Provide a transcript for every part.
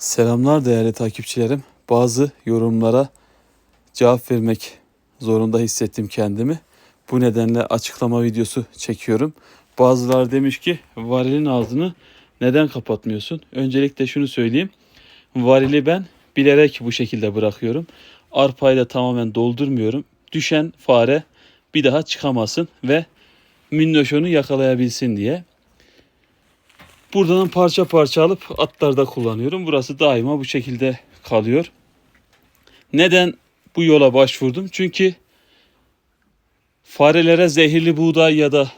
Selamlar değerli takipçilerim. Bazı yorumlara cevap vermek zorunda hissettim kendimi. Bu nedenle açıklama videosu çekiyorum. Bazıları demiş ki varilin ağzını neden kapatmıyorsun? Öncelikle şunu söyleyeyim. Varili ben bilerek bu şekilde bırakıyorum. Arpayı da tamamen doldurmuyorum. Düşen fare bir daha çıkamasın ve minnoşonu yakalayabilsin diye. Buradan parça parça alıp atlarda kullanıyorum. Burası daima bu şekilde kalıyor. Neden bu yola başvurdum? Çünkü farelere zehirli buğday ya da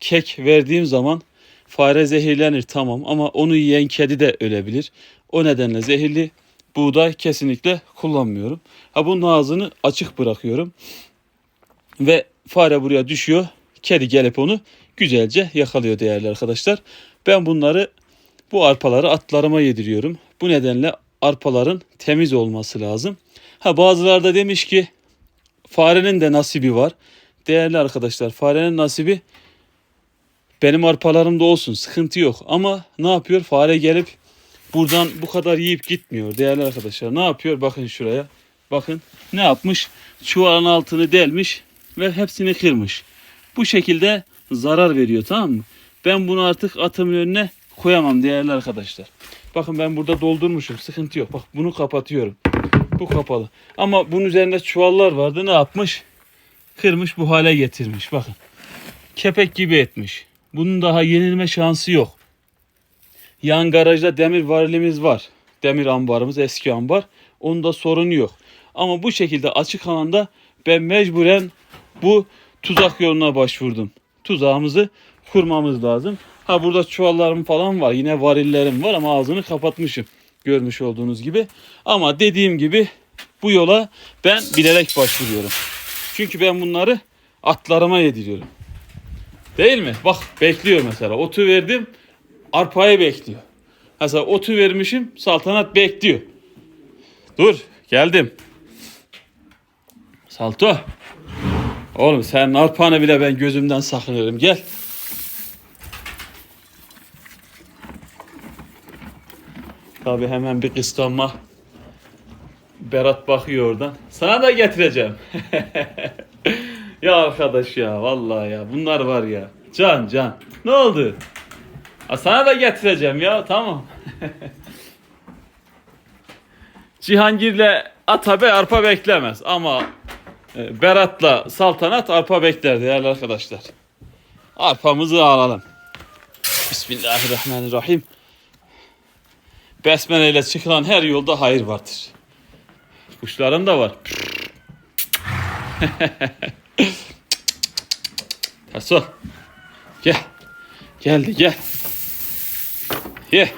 kek verdiğim zaman fare zehirlenir tamam ama onu yiyen kedi de ölebilir. O nedenle zehirli buğday kesinlikle kullanmıyorum. Ha bunun ağzını açık bırakıyorum. Ve fare buraya düşüyor. Kedi gelip onu güzelce yakalıyor değerli arkadaşlar. Ben bunları bu arpaları atlarıma yediriyorum. Bu nedenle arpaların temiz olması lazım. Ha bazıları da demiş ki farenin de nasibi var. Değerli arkadaşlar farenin nasibi benim arpalarımda olsun sıkıntı yok. Ama ne yapıyor? Fare gelip buradan bu kadar yiyip gitmiyor değerli arkadaşlar. Ne yapıyor? Bakın şuraya. Bakın ne yapmış? Çuvalın altını delmiş ve hepsini kırmış. Bu şekilde zarar veriyor tamam mı? Ben bunu artık atımın önüne koyamam değerli arkadaşlar. Bakın ben burada doldurmuşum. Sıkıntı yok. Bak bunu kapatıyorum. Bu kapalı. Ama bunun üzerinde çuvallar vardı. Ne yapmış? Kırmış bu hale getirmiş. Bakın. Kepek gibi etmiş. Bunun daha yenilme şansı yok. Yan garajda demir varilimiz var. Demir ambarımız eski ambar. Onda sorun yok. Ama bu şekilde açık alanda ben mecburen bu tuzak yoluna başvurdum. Tuzağımızı kurmamız lazım. Ha burada çuvallarım falan var. Yine varillerim var ama ağzını kapatmışım. Görmüş olduğunuz gibi. Ama dediğim gibi bu yola ben bilerek başvuruyorum. Çünkü ben bunları atlarıma yediriyorum. Değil mi? Bak bekliyor mesela. Otu verdim. Arpayı bekliyor. Mesela otu vermişim. Saltanat bekliyor. Dur. Geldim. Salto. Oğlum sen arpanı bile ben gözümden saklıyorum. Gel. Tabi hemen bir kıskanma. Berat bakıyor oradan. Sana da getireceğim. ya arkadaş ya vallahi ya bunlar var ya. Can can. Ne oldu? Ha, sana da getireceğim ya tamam. Cihangir'le Atabe arpa beklemez ama Berat'la Saltanat arpa bekler değerli arkadaşlar. Arpamızı alalım. Bismillahirrahmanirrahim. Besmele ile çıkılan her yolda hayır vardır. Kuşlarım da var. Taso. Gel. Geldi gel. Ye.